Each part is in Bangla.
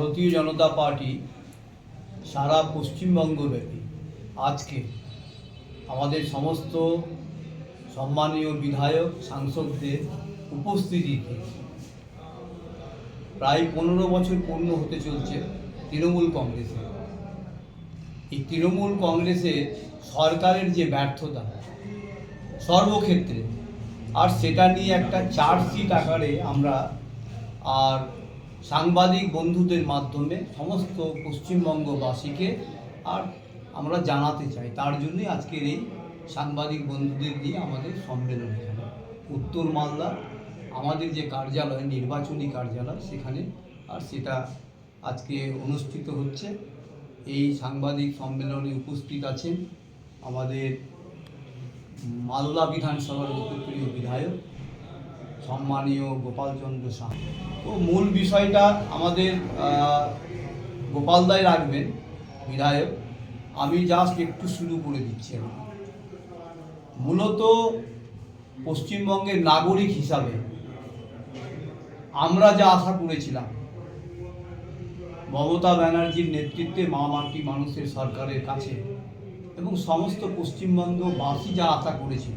ভারতীয় জনতা পার্টি সারা পশ্চিমবঙ্গব্যাপী আজকে আমাদের সমস্ত সম্মানীয় বিধায়ক, সাংসদদের উপস্থিতিতে প্রায় পনেরো বছর পূর্ণ হতে চলছে তৃণমূল কংগ্রেসে এই তৃণমূল কংগ্রেসের সরকারের যে ব্যর্থতা, সর্বক্ষেত্রে, আর সেটা নিয়ে একটা চার্জশিট আকারে আমরা আর সাংবাদিক বন্ধুদের মাধ্যমে সমস্ত পশ্চিমবঙ্গবাসীকে আর আমরা জানাতে চাই। তার জন্যই আজকের এই সাংবাদিক বন্ধুদের নিয়ে আমাদের সম্মেলন এখানে। উত্তর মালদা, আমাদের যে কার্যালয়, নির্বাচনী কার্যালয়, সেখানে আর সেটা আজকে অনুষ্ঠিত হচ্ছে। এই সাংবাদিক সম্মেলনে উপস্থিত আছেন আমাদের মালদা বিধানসভার লোকপ্রিয় বিধায়ক সম্মানীয় গোপালচন্দ্র শাহ। তো মূল বিষয়টা আমাদের গোপালদাই রাখবেন, বিধায়ক। আমি জাস্ট একটু শুরু করে দিচ্ছি মূলত পশ্চিমবঙ্গের নাগরিক হিসাবে আমরা যা আশা করেছিলাম, মমতা ব্যানার্জির নেতৃত্বে মা মাটি মানুষের সরকারের কাছে এবং সমস্ত পশ্চিমবঙ্গবাসী যা আশা করেছিল,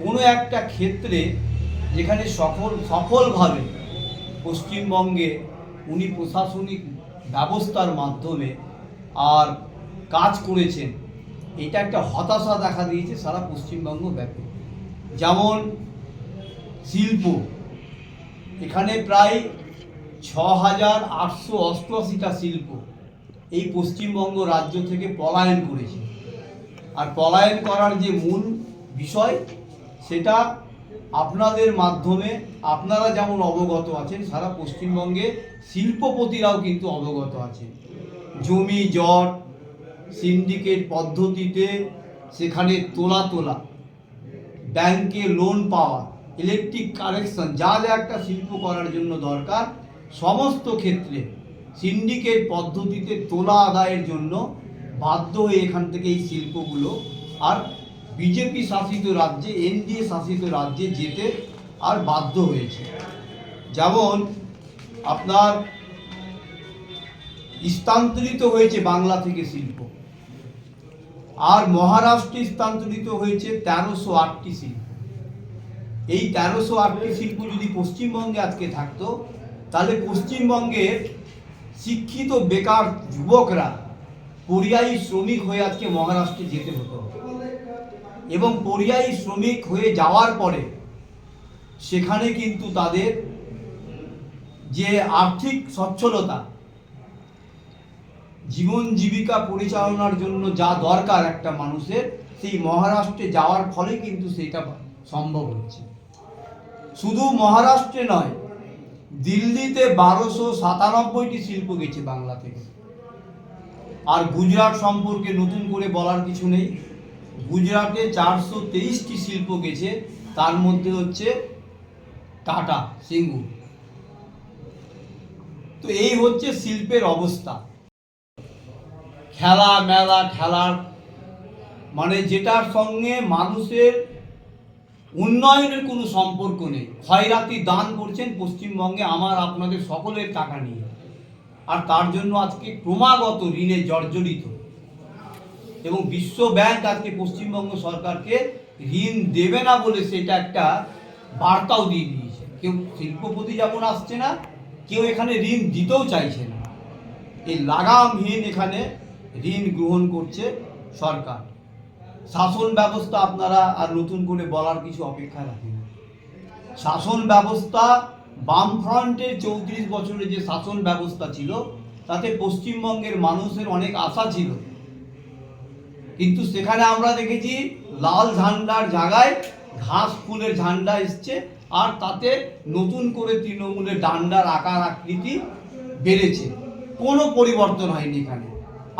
কোনো একটা ক্ষেত্রে যেখানে সফল, সফলভাবে পশ্চিমবঙ্গে উনি প্রশাসনিক ব্যবস্থার মাধ্যমে আর কাজ করেছেন, এটা একটা হতাশা দেখা দিয়েছে সারা পশ্চিমবঙ্গ ব্যাপী। যেমন শিল্প, এখানে প্রায় ছ হাজার আটশো অষ্টআশিটা শিল্প এই পশ্চিমবঙ্গ রাজ্য থেকে পলায়ন করেছে। আর পলায়ন করার যে মূল বিষয়, সেটা আপনাদের মাধ্যমে আপনারা যেমন অবগত আছেন, সারা পশ্চিমবঙ্গে শিল্পপতিরাও কিন্তু অবগত আছেন। জমি, জট সিন্ডিকেট পদ্ধতিতে সেখানে তোলা তোলা। ব্যাংকে লোন পাওয়া ইলেকট্রিক কারেকশন যা যা একটা শিল্প করার জন্য দরকার, সমস্ত ক্ষেত্রে সিন্ডিকেট পদ্ধতিতে তোলা আদায়ের জন্য বাধ্য হয়ে এখান থেকে এই শিল্পগুলো আর বিজেপি শাসিত রাজ্যে, এনডিএ শাসিত রাজ্যে যেতে আর বাধ্য হয়েছে। যেমন আপনার স্থানান্তরিত হয়েছে বাংলা থেকে শিল্প। আর মহারাষ্ট্রে স্থানান্তরিত হয়েছে তেরোশো আটটি শিল্প। এই তেরোশো আটটি শিল্প যদি পশ্চিমবঙ্গে আজকে থাকতো, তাহলে পশ্চিমবঙ্গের শিক্ষিত বেকার যুবকরা, পরিযায়ী শ্রমিক হয়ে আজকে মহারাষ্ট্রে যেতে হতো। এবং পরিযায়ী শ্রমিক হয়ে যাওয়ার পরে সেখানে কিন্তু তাদের যে আর্থিক সচ্ছলতা, জীবন জীবিকা পরিচালনার জন্য যা দরকার একটা মানুষের, সেই মহারাষ্ট্রে যাওয়ার ফলে কিন্তু সেটা সম্ভব হচ্ছে। শুধু মহারাষ্ট্রে নয়, দিল্লিতে বারোশো সাতানব্বইটি শিল্প গেছে বাংলা থেকে। আর গুজরাট সম্পর্কে নতুন করে বলার কিছু নেই। গুজরাটে চারশো তেইশটি শিল্প গেছে, তার মধ্যে হচ্ছে টাটা সিঙ্গুর। তো এই হচ্ছে শিল্পের অবস্থা। খেলা, মেলা, খেলার মানে যেটার সঙ্গে মানুষের উন্নয়নের কোনো সম্পর্ক নেই। খয়রাতি দান করছেন পশ্চিমবঙ্গে আমার, আপনাদের সকলের টাকা নিয়ে। আর তার জন্য আজকে ক্রমাগত ঋণে জর্জরিত। এবং বিশ্ব ব্যাংক আজকে পশ্চিমবঙ্গ সরকারকে ঋণ দেবে না বলে সেটা একটা বার্তাও দিয়ে দিয়েছে। কেউ শিল্পপতি যেমন আসছে না, কেউ এখানে ঋণ দিতেও চাইছে না। এই লাগামহীন এখানে ঋণ গ্রহণ করছে সরকার। শাসন ব্যবস্থা আপনারা আর নতুন করে বলার কিছু অপেক্ষা রাখেন শাসন ব্যবস্থা বামফ্রন্টের চৌত্রিশ বছরের যে শাসন ব্যবস্থা ছিল, তাতে পশ্চিমবঙ্গের মানুষের অনেক আশা ছিল। কিন্তু সেখানে আমরা দেখেছি লাল ঝান্ডার জায়গায় ঘাস ফুলের ঝান্ডা এসছে, আর তাতে নতুন করে তৃণমূলের ডান্ডার আকার আকৃতি বেড়েছে। কোনো পরিবর্তন হয়নি এখানে।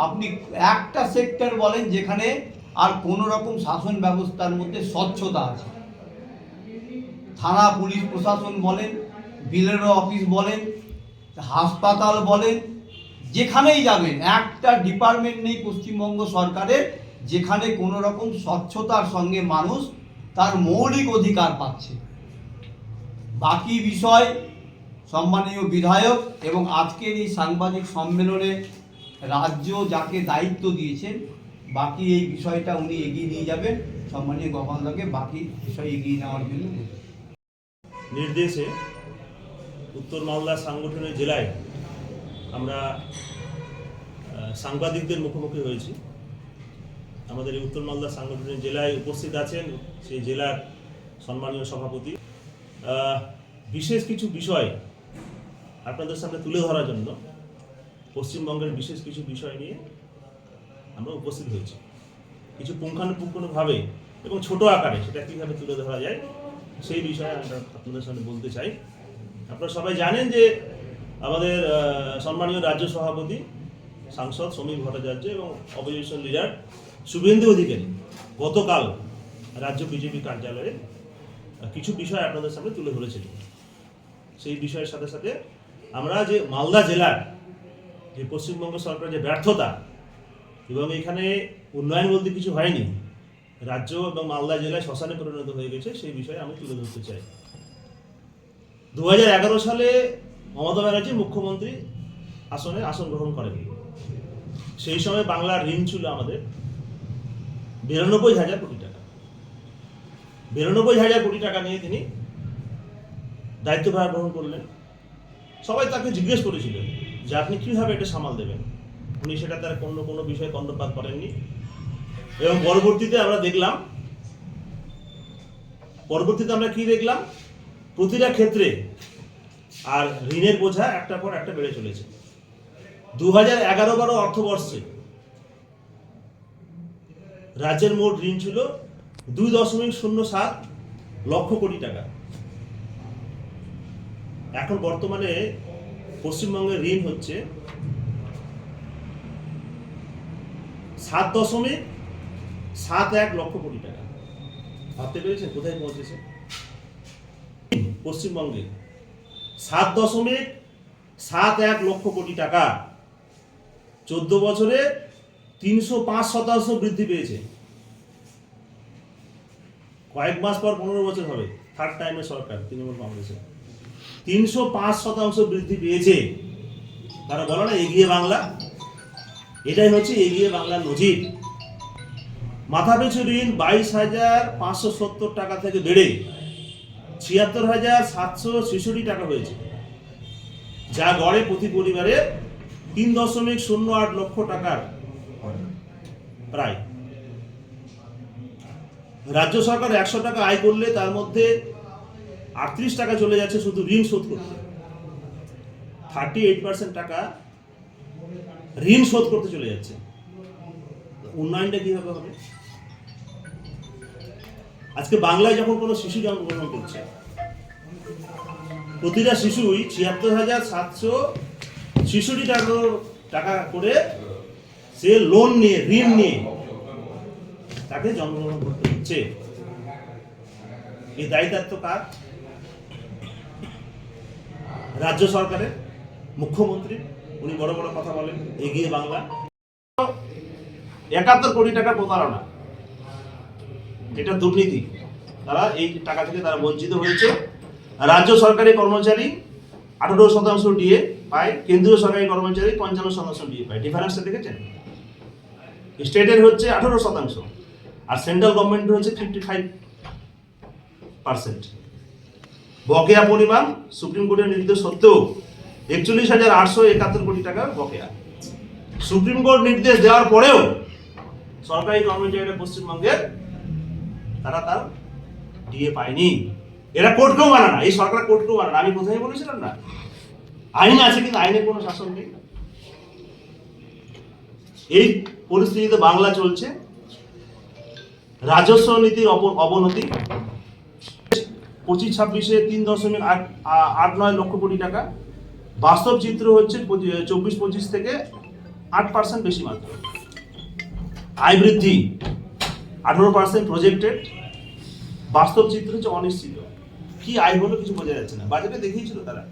আপনি একটা সেক্টর বলেন যেখানে আর কোনো রকম শাসন ব্যবস্থার মধ্যে স্বচ্ছতা আছে। থানা, পুলিশ প্রশাসন বলেন বিলেরও অফিস বলেন, হাসপাতাল বলেন, যেখানেই যাবেন, একটা ডিপার্টমেন্ট নেই পশ্চিমবঙ্গ সরকারের যেখানে কোনো রকম স্বচ্ছতার সঙ্গে মানুষ তার মৌলিক অধিকার পাচ্ছে। বাকি বিষয়, সম্মানীয় বিধায়ক এবং আজকের এই সাংবাদিক সম্মেলনে রাজ্য যাকে দায়িত্ব দিয়েছেন, বাকি এই বিষয়টা উনি এগিয়ে নিয়ে যাবেন। সম্মানীয় গোপালদাকে বাকি বিষয় এগিয়ে নেওয়ার জন্য নির্দেশে উত্তর মালদা সাংগঠনিক জেলায় আমরা সাংবাদিকদের মুখোমুখি হয়েছি। আমাদের এই উত্তর মালদা সাংগঠনিক জেলায় উপস্থিত আছেন সেই জেলার সম্মানীয় সভাপতি। বিশেষ কিছু বিষয় আপনাদের সামনে তুলে ধরার জন্য পশ্চিমবঙ্গের বিশেষ কিছু বিষয় নিয়ে আমরা উপস্থিত হয়েছি। কিছু পুঙ্খানুপুঙ্খানুভাবে এবং ছোট আকারে সেটা কীভাবে তুলে ধরা যায় সেই বিষয়ে আমরা আপনাদের সামনে বলতে চাই। আপনারা সবাই জানেন যে আমাদের সম্মানীয় রাজ্য সভাপতি, সাংসদ সমীর ভট্টাচার্য এবং অপোজিশন লিডার শুভেন্দু অধিকারী, গতকাল রাজ্য বিজেপি কার্যালয়ে কিছু বিষয় আপনাদের সামনে তুলে ধরেছিলেন সেই বিষয়ের সাথে সাথে আমরা যে মালদা জেলার যে পশ্চিমবঙ্গ সরকারের যে ব্যর্থতা এবং এখানে উন্নয়ন বলতে কিছু হয়নি, রাজ্য এবং মালদা জেলায় শ্মশানে পরিণত হয়ে গেছে, সেই বিষয়ে আমি তুলে ধরতে চাই। দু হাজার এগারো সালে মমতা ব্যানার্জি মুখ্যমন্ত্রী আসনে আসন গ্রহণ করেন। সেই সময় বাংলার ঋণ ছিল আমাদের। বিরানব্বই হাজার কোটি টাকা। বিরানব্বই হাজার কোটি টাকা নিয়ে তিনি দায়িত্বভার গ্রহণ করলেন। সবাই তাকে জিজ্ঞেস করেছিলেন যে আপনি কীভাবে এটা সামাল দেবেন? উনি সেটা তার কোনো কোনো বিষয়ে কর্ণপাত করেননি। এবং পরবর্তীতে আমরা দেখলাম, পরবর্তীতে আমরা কি দেখলাম? প্রতিটা ক্ষেত্রে আর ঋণের বোঝা একটার পর একটা বেড়ে চলেছে। দু হাজার এগারো বারো অর্থবর্ষে রাজ্যের মোট ঋণ ছিল দুই দশমিক শূন্য সাত লক্ষ কোটি টাকা। এখন বর্তমানে পশ্চিমবঙ্গের ঋণ হচ্ছে সাত দশমিক সাত এক লক্ষ কোটি টাকা। ভাবতে পেরেছেন? কোথায় পৌঁছেছে? পশ্চিমবঙ্গে সাত দশমিক সাত এক লক্ষ কোটি টাকা। চোদ্দ বছরে তিনশো পাঁচ শতাংশ বৃদ্ধি পেয়েছে। কয়েক মাস পর পনেরো বছর হবে থার্ড টাইমের সরকার, তৃণমূল কংগ্রেসের তিনশো পাঁচ শতাংশ বৃদ্ধি পেয়েছে। তারা বলো না, এগিয়ে বাংলা। এটাই হচ্ছে এগিয়ে বাংলার নজির। মাথাপিছু ঋণ বাইশ হাজার পাঁচশো সত্তর টাকা থেকে বেড়ে ছিয়াত্তর হাজার সাতশো ছেষট্টি টাকা হয়েছে, যা গড়ে প্রতি পরিবারে তিন দশমিক শূন্য আট লক্ষ টাকার প্রায় রাজ্য সরকার একশো টাকা আয় করলে তার মধ্যে আটত্রিশ টাকা চলে যাচ্ছে শুধু ঋণ শোধ করতে। থার্টি এইট পার্সেন্ট টাকা ঋণ শোধ করতে চলে যাচ্ছে। উন্নয়নটা কীভাবে হবে? আজকে বাংলায় যখন কোনো শিশু জন্মগ্রহণ করছে, প্রতিটা শিশুই ছিয়াত্তর হাজার সাতশো ছেষট্টি টাকা টাকা করে সে লোন নিয়ে, ঋণ নিয়ে তাকে জন্মগ্রহণ করতে হচ্ছে। এই দায়িত্ব কার? রাজ্য সরকারের মুখ্যমন্ত্রী, উনি বড় বড় কথা বলেন, এগিয়ে বাংলা। একাত্তর কোটি টাকা প্রতারণা। এটা দুর্নীতি। তারা এই টাকা থেকে তারা বঞ্চিত হয়েছে। রাজ্য সরকারি কর্মচারী আঠারো শতাংশ ডিএ পায়, কেন্দ্রীয় সরকারি কর্মচারী পঞ্চান্ন শতাংশ ডিএ পায়। ডিফারেন্সটা দেখেছেন? স্টেটের হচ্ছে আঠারো শতাংশ আর সেন্ট্রাল গভর্নমেন্টের হচ্ছে ফিফটি ফাইভ পার্সেন্ট বকেয়া পরিমাণ সুপ্রিম কোর্টের নির্দেশ সত্ত্বেও একচল্লিশ হাজার আটশো একাত্তর কোটি টাকা বকেয়া। সুপ্রিম কোর্ট নির্দেশ দেওয়ার পরেও সরকারি কর্মচারীরা পশ্চিমবঙ্গের তারা তার ডিএ পায়নি। এরা কোর্টকেও মানে না, এই সরকার কোর্টকেও মানে না। আমি কোথায় বলেছিলাম না? আইন আছে কিন্তু আইনের কোনো শাসন নেই। এই পরিস্থিতিতে বাংলা চলছে। রাজস্ব নীতির অব- অবনতি। পঁচিশ ছাব্বিশে তিন দশমিক আট আট নয় লক্ষ কোটি টাকা। বাস্তব চিত্র হচ্ছে চব্বিশ পঁচিশ থেকে আট পার্সেন্ট বেশি মাত্র। আয় বৃদ্ধি, আঠারো পার্সেন্ট প্রজেক্টেড বাস্তব চিত্র হচ্ছে অনিশ্চিত। কি আয় হলো কিছু বোঝা যাচ্ছে না। বাজেটে দেখিয়েছিল তারা।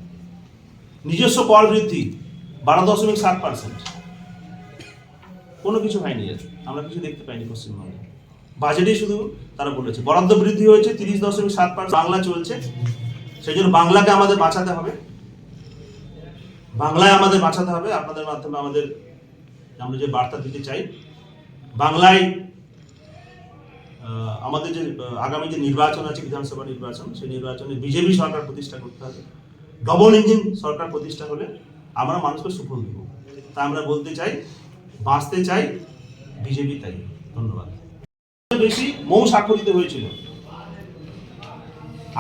নিজস্ব কর বৃদ্ধি, বারো দশমিক সাত পার্সেন্ট। কোনো কিছু হয়নি এর। আমরা কিছু দেখতে পাইনি পশ্চিমবঙ্গে। বাজেটেই শুধু তারা বলেছে, বরাদ্দ বৃদ্ধি হয়েছে, তিরিশ দশমিক সাত পার্সেন্ট বাংলা চলছে। সেই জন্য বাংলাকে আমাদের বাঁচাতে হবে। বাংলায় আমাদের বাঁচাতে হবে। আপনাদের মাধ্যমে আমাদের আমরা যে বার্তা দিতে চাই, বাংলায় আমাদের যে আগামী যে নির্বাচন আছে, বিধানসভা নির্বাচন, সেই নির্বাচনে বিজেপি সরকার প্রতিষ্ঠা করতে হবে। ডবল ইঞ্জিন সরকার প্রতিষ্ঠা হলে আমরা মানুষকে সুফল দেব। তা আমরা বলতে চাই বাঁচতে চাই, বিজেপি তাই। ধন্যবাদ। বেশি মৌ স্বাক্ষরিত হয়েছিল।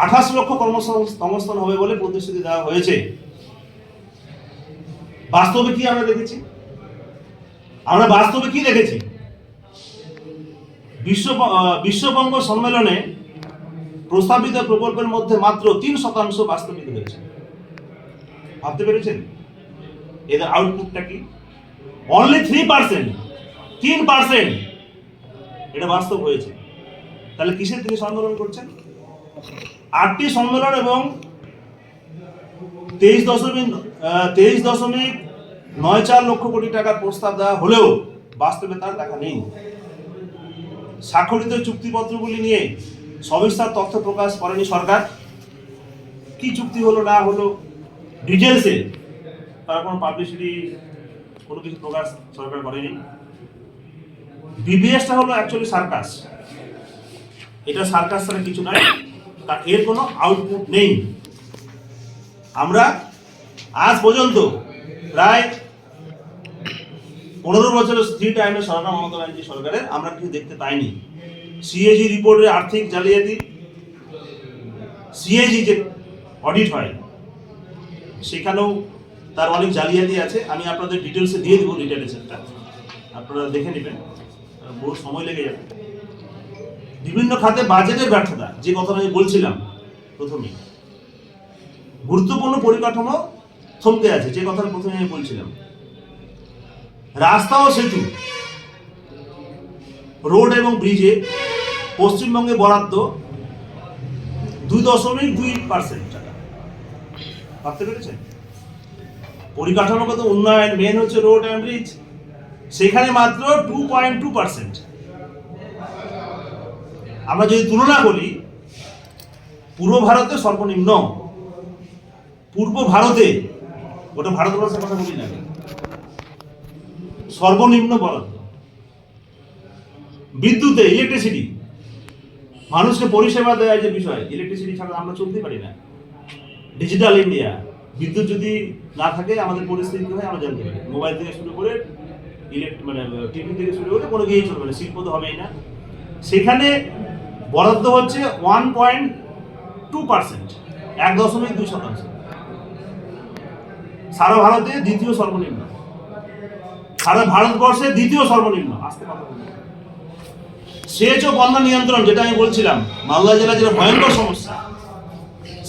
আঠাশ লক্ষ কর্মসংস্থান হবে বলে প্রতিশ্রুতি দেওয়া হয়েছে। বাস্তবে কি আমরা দেখেছি? আমরা বাস্তবে কি দেখেছি? বিশ্ব বিশ্ববঙ্গ সম্মেলনে প্রস্তাবিত প্রকল্পের মধ্যে মাত্র তিন শতাংশ বাস্তবিত হয়েছে। ভাবতে পেরেছেন? এদের আউটপুটটা কি? অনলি থ্রি পার্সেন্ট তিন পার্সেন্ট এটা বাস্তব হয়েছে। তাহলে কিসের তিনি সম্মেলন করছেন? আটটি সম্মেলন এবং তেইশ দশমিক তেইশ দশমিক নয় চার লক্ষ কোটি টাকার প্রস্তাব দেওয়া হলেও বাস্তবে তার দেখা নেই। স্বাক্ষরিত চুক্তিপত্রগুলি নিয়ে সবিস্তার তথ্য প্রকাশ করেনি সরকার। কি চুক্তি হলো, না হলো, ডিটেলসে তারা কোনো পাবলিসিটি কোনো কিছু প্রকাশ সরকার করেনি। বিবিএসটা হলো অ্যাকচুয়ালি সার্কাস এটা সার্কাস ছাড়া কিছু নাই। তার এর কোনো আউটপুট নেই। আমরা আজ পর্যন্ত প্রায় পনেরো বছরের থ্রি টাইমে সরকার, মমতা ব্যানার্জি সরকারের, আমরা কিছু দেখতে পাইনি। সিএজি রিপোর্টের আর্থিক জালিয়াতি সিএজি যে অডিট হয়, সেখানেও তার অনেক জালিয়াতি আছে, আমি আপনাদের ডিটেলসে দিয়ে দেবো ডিটেলসেরটা আপনারা দেখে নেবেন। বহু সময় লেগে যাবে। বিভিন্ন খাতে বাজেটের ব্যর্থতা, যে কথাটা আমি বলছিলাম প্রথমেই। গুরুত্বপূর্ণ পরিকাঠামো থমকে আছে, যে কথা প্রথমে আমি বলছিলাম। রাস্তা ও সেতু, রোড এবং ব্রিজে পশ্চিমবঙ্গে বরাদ্দ দুই দশমিক দুই পার্সেন্ট টাকা। ভাবতে পেরেছেন? পরিকাঠামোগত উন্নয়ন মেন হচ্ছে রোড অ্যান্ড ব্রিজ সেখানে মাত্র টু পয়েন্ট টু পার্সেন্ট আমরা যদি তুলনা করি, পূর্ব ভারতে সর্বনিম্ন, পূর্ব ভারতে ওটা ভারতবর্ষের কথা বলি না সর্বনিম্ন বরাদ্দ। বিদ্যুতে ইলেকট্রিসিটি মানুষকে পরিষেবা দেওয়ার যে বিষয় ইলেকট্রিসিটি ছাড়া আমরা চলতে পারি না। ডিজিটাল ইন্ডিয়া বিদ্যুৎ যদি না থাকে আমাদের পরিস্থিতি হয়, আমরা জানতে পারি। মোবাইল থেকে শুরু করে ইলেকট্রিক মানে টিভি থেকে শুরু করে কোনো কিছুই চলবে না, শিল্প তো হবেই না। সেখানে বরাদ্দ হচ্ছে ওয়ান পয়েন্ট টু পার্সেন্ট এক দশমিক দুই শতাংশ। সারা ভারতে দ্বিতীয় সর্বনিম্ন। সারা ভারতবর্ষে দ্বিতীয় সর্বনিম্ন। আসতে সেচ ও বন্যা নিয়ন্ত্রণ, যেটা আমি বলছিলাম, মালদা জেলা যেটা ভয়ঙ্কর সমস্যা,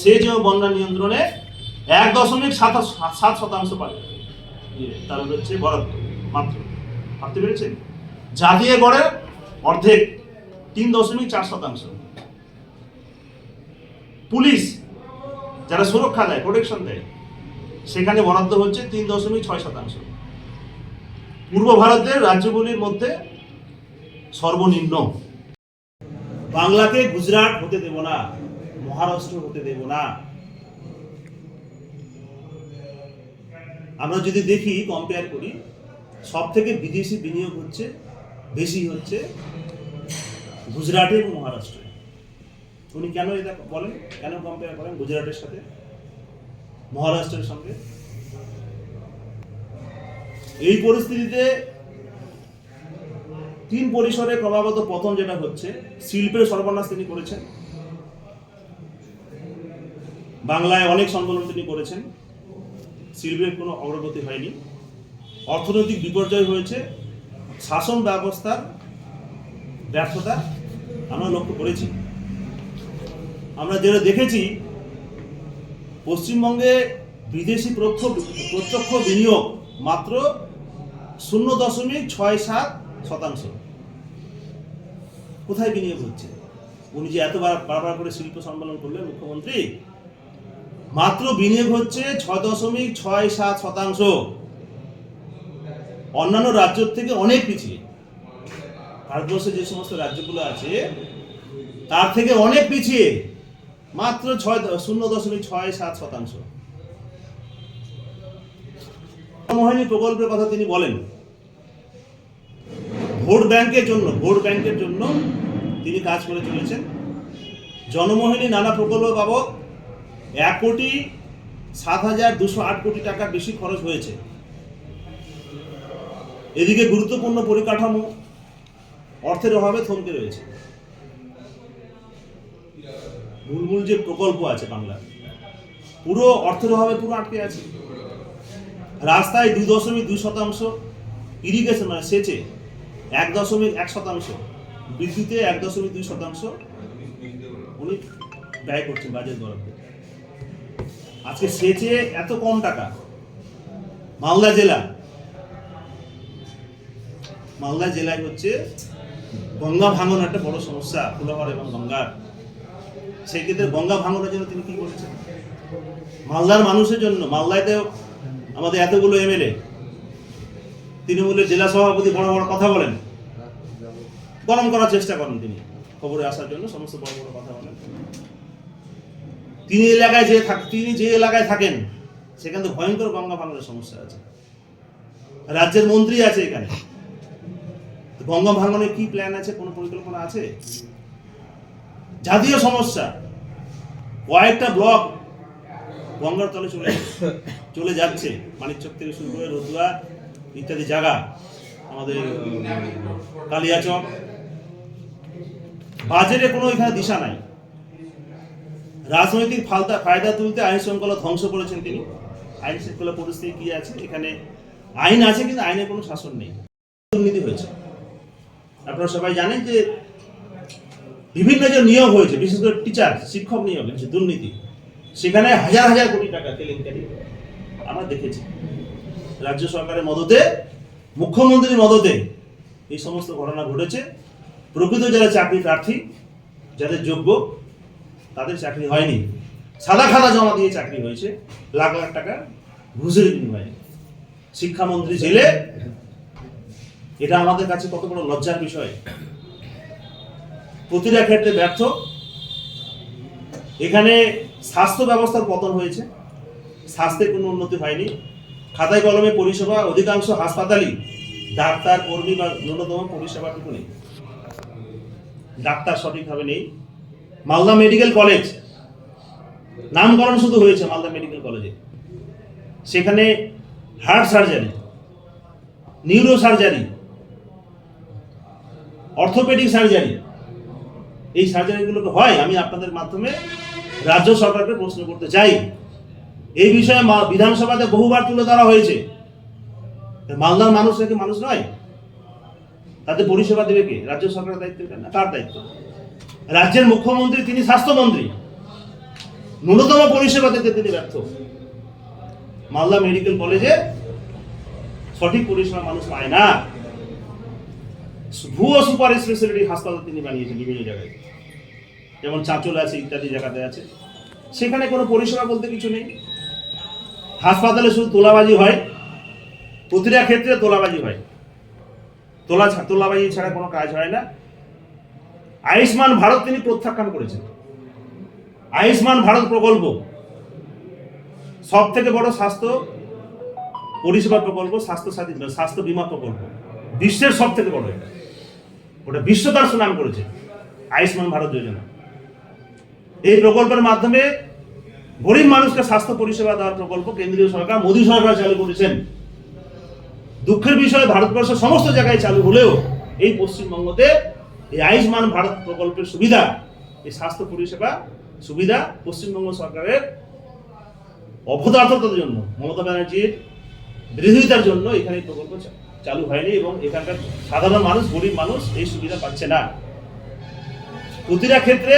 সেচ ও বন্যা নিয়ন্ত্রণে এক দশমিক সাত সাত শতাংশ পাবে। তার হচ্ছে বরাদ্দ, মাত্র। ভাবতে পেরেছেন? জাতীয় গড়ে অর্ধেক, তিন দশমিক চার শতাংশ। পুলিশ যারা সুরক্ষা দেয় প্রোটেকশন দেয়, সেখানে বরাদ্দ হচ্ছে তিন দশমিক ছয় শতাংশ। পূর্ব ভারতের রাজ্যগুলির মধ্যে সর্বনিম্ন। বাংলাকে গুজরাট হতে দেব না, মহারাষ্ট্র হতে দেব না। আমরা যদি দেখি কম্পেয়ার করি সব থেকে বিদেশি বিনিয়োগ হচ্ছে, বেশি হচ্ছে গুজরাটে এবং মহারাষ্ট্রে। উনি কেন এটা বলেন, কেন কম্পেয়ার করেন গুজরাটের সাথে, মহারাষ্ট্রের সঙ্গে? এই পরিস্থিতিতে তিন পরিসরে ক্রমাগত পতন যেটা হচ্ছে, শিল্পের সর্বনাশ তিনি করেছেন। বাংলায় অনেক সম্মেলন তিনি করেছেন। শিল্পের কোনো অগ্রগতি হয়নি। অর্থনৈতিক বিপর্যয় হয়েছে। শাসন ব্যবস্থার ব্যর্থতা আমরা লক্ষ্য করেছি। আমরা যেটা দেখেছি, পশ্চিমবঙ্গে বিদেশি প্রত্যক্ষ প্রত্যক্ষ বিনিয়োগ মাত্র শূন্য দশমিক ছয় সাত শতাংশ। কোথায় বিনিয়োগ হচ্ছে? উনি যে এতবার বারবার করে শিল্প সম্মেলন করলেন মুখ্যমন্ত্রী মাত্র বিনিয়োগ হচ্ছে ছয় দশমিক ছয় সাত শতাংশ। অন্যান্য রাজ্যের থেকে অনেক পিছিয়ে। ভারতবর্ষে যে সমস্ত রাজ্যগুলো আছে, তার থেকে অনেক পিছিয়ে মাত্র ছয় শূন্য দশমিক ছয় সাত শতাংশ। মোহিনী প্রকল্পের কথা তিনি বলেন। ভোট ব্যাংকের জন্য, ভোট ব্যাংকের জন্য তিনি কাজ করে চলেছেন। জনমোহিনী নানা প্রকল্প বাবদ এক কোটি সাত হাজার দুশো আট কোটি টাকা বেশি খরচ হয়েছে। এদিকে গুরুত্বপূর্ণ পরিকাঠামো, অর্থের অভাবে থমকে রয়েছে। বুলবুল যে প্রকল্প আছে বাংলার পুরো অর্থের অভাবে পুরো আটকে আছে। রাস্তায় দুই দশমিক দুই শতাংশ ইরিগেশন মানে সেচে এক দশমিক এক শতাংশ, বিদ্যুতে এক দশমিক দুই শতাংশ উনি ব্যয় করছেন বাজেট বরাদ্দ আজকে সেচে এত কম টাকা। মালদা জেলা। মালদা জেলায় হচ্ছে গঙ্গা ভাঙন একটা বড় সমস্যা, ফুলাহর এবং গঙ্গার। সেই ক্ষেত্রে গঙ্গা ভাঙনের জন্য তিনি কি বলেছেন? মালদার মানুষের জন্য, মালদায় আমাদের এতগুলো এমএলএ। তৃণমূলের জেলা সভাপতি বড় বড় কথা বলেন। গরম করার চেষ্টা করেন তিনি। খবরে আসার জন্য সমস্ত বড় বড় কথা বলেন। তিনি এলাকায় যে থাক, তিনি যে এলাকায় থাকেন, সেখানে তো ভয়ঙ্কর গঙ্গা ভাঙনের সমস্যা আছে। রাজ্যের মন্ত্রী আছে এখানে। গঙ্গা ভাঙনের কি প্ল্যান আছে, কোনো পরিকল্পনা আছে? জাতীয় সমস্যা। কয়েকটা ব্লক গঙ্গার তলে চলে চলে যাচ্ছে। মানিকচক থেকে শুরু করে রতুয়া ইত্যাদি জায়গা আমাদের কালিয়াচক। বাজেটে কোনো এখানে দিশা নাই। রাজনৈতিক ফালতা, ফায়দা তুলতে আইন শৃঙ্খলা ধ্বংস করেছেন তিনি। আইন শৃঙ্খলা পরিস্থিতি কি আছে? এখানে আইন আছে কিন্তু আইনের কোনো শাসন নেই। দুর্নীতি হয়েছে। আপনারা সবাই জানেন যে বিভিন্ন যে নিয়োগ হয়েছে, বিশেষ করে টিচার, শিক্ষক নিয়োগ হয়েছে দুর্নীতি, সেখানে হাজার হাজার কোটি টাকা কেলেঙ্কারি আমরা দেখেছি। রাজ্য সরকারের মদতে, মুখ্যমন্ত্রীর মদতে এই সমস্ত ঘটনা ঘটেছে। প্রকৃত যারা চাকরি প্রার্থী, যাদের যোগ্য তাদের চাকরি হয়নি। সাদা খাতা জমা দিয়ে চাকরি হয়েছে। লাখ লাখ টাকা ঘুষের বিনিময়ে। শিক্ষামন্ত্রী জেলে। এটা আমাদের কাছে কত বড় লজ্জার বিষয়। প্রতিটা ক্ষেত্রে ব্যর্থ। এখানে স্বাস্থ্য ব্যবস্থার পতন হয়েছে। স্বাস্থ্যের কোনো উন্নতি হয়নি। খাতায় কলমে পরিষেবা, অধিকাংশ হাসপাতালই ডাক্তার, কর্মী বা ন্যূনতম পরিষেবাটুকু নেই। ডাক্তার সঠিকভাবে নেই। Malda medical college. নামকরণ শুধু হয়েছে মালদা মেডিকেল কলেজে। সেখানে heart surgery neuro surgery orthopaedic surgery, এই সার্জারিগুলোকে হয়, আমি আপনাদের মাধ্যমে রাজ্য সরকারকে প্রশ্ন করতে চাই। এই বিষয়ে বিধানসভাতে বহুবার তুলে ধরা হয়েছে। মালদার মানুষ নাকি মানুষ নয়? তাদের পরিষেবা দেবে কে? রাজ্য সরকারের দায়িত্ব না? কার দায়িত্ব? রাজ্যের মুখ্যমন্ত্রী, তিনি স্বাস্থ্যমন্ত্রী। ন্যূনতম পরিষেবা দিতে তিনি ব্যর্থ। মালদা মেডিকেল কলেজে সঠিক পরিষেবা মানুষ পায় না। ভুয়ো সুপার স্পেশালিটি হাসপাতাল তিনি বানিয়েছেন বিভিন্ন জায়গায়। যেমন চাঁচল আছে, ইত্যাদি জায়গাতে আছে। সেখানে কোনো পরিষেবা বলতে কিছু নেই। হাসপাতালে শুধু তোলাবাজি হয়। প্রতিটা ক্ষেত্রে তোলাবাজি হয়। তোলা তোলাবাজি ছাড়া কোনো কাজ হয় না। আয়ুষ্মান ভারত তিনি প্রত্যাখ্যান করেছেন। আয়ুষ্মান ভারত প্রকল্প সব থেকে বড় স্বাস্থ্য পরিষেবা প্রকল্প, স্বাস্থ্য সাথী স্বাস্থ্য বীমা প্রকল্প। বিশ্বের সব থেকে বড় এটা। ওটা বিশ্ব তার সুনাম করেছে, আয়ুষ্মান ভারত যোজনা। এই প্রকল্পের মাধ্যমে গরিব মানুষকে স্বাস্থ্য পরিষেবা দেওয়ার প্রকল্প কেন্দ্রীয় সরকার, মোদী সরকার চালু করেছেন। দুঃখের বিষয়ে ভারতবর্ষের সমস্ত জায়গায় চালু হলেও এই পশ্চিমবঙ্গতে এই আয়ুষ্মান ভারত প্রকল্পের সুবিধা, এই স্বাস্থ্য পরিষেবা সুবিধা পশ্চিমবঙ্গ সরকারের অপদার্থতার জন্য, মমতা ব্যানার্জির বিরোধিতার জন্য এখানে এই প্রকল্প চালু হয়নি এবং এখানকার সাধারণ মানুষ, গরিব মানুষ এই সুবিধা পাচ্ছে না। প্রতিটা ক্ষেত্রে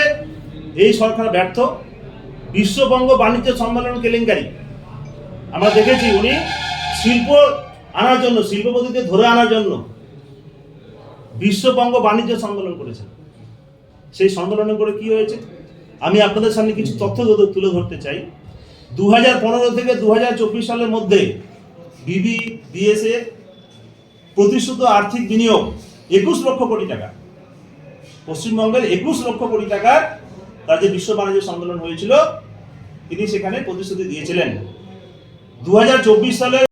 এই সরকার ব্যর্থ। বিশ্ববঙ্গ বাণিজ্য সম্মেলন কেলেঙ্কারি। আমরা দেখেছি উনি শিল্প আনার জন্য, শিল্পপতিদের ধরে আনার জন্য বিশ্ববঙ্গ বাণিজ্য সম্মেলন করেছেন। সেই সম্মেলনে করে কি হয়েছে? আমি আপনাদের সামনে কিছু তথ্য তুলে- ধরতে চাই। দু হাজার পনেরো থেকে দু হাজার চব্বিশ সালের মধ্যে বিবি, বিএসএ প্রতিশ্রুত আর্থিক বিনিয়োগ একুশ লক্ষ কোটি টাকা। পশ্চিমবঙ্গের একুশ লক্ষ কোটি টাকার তার যে বিশ্ব বাণিজ্য সম্মেলন হয়েছিল। তিনি সেখানে প্রতিশ্রুতি দিয়েছিলেন। দু হাজার চব্বিশ সালে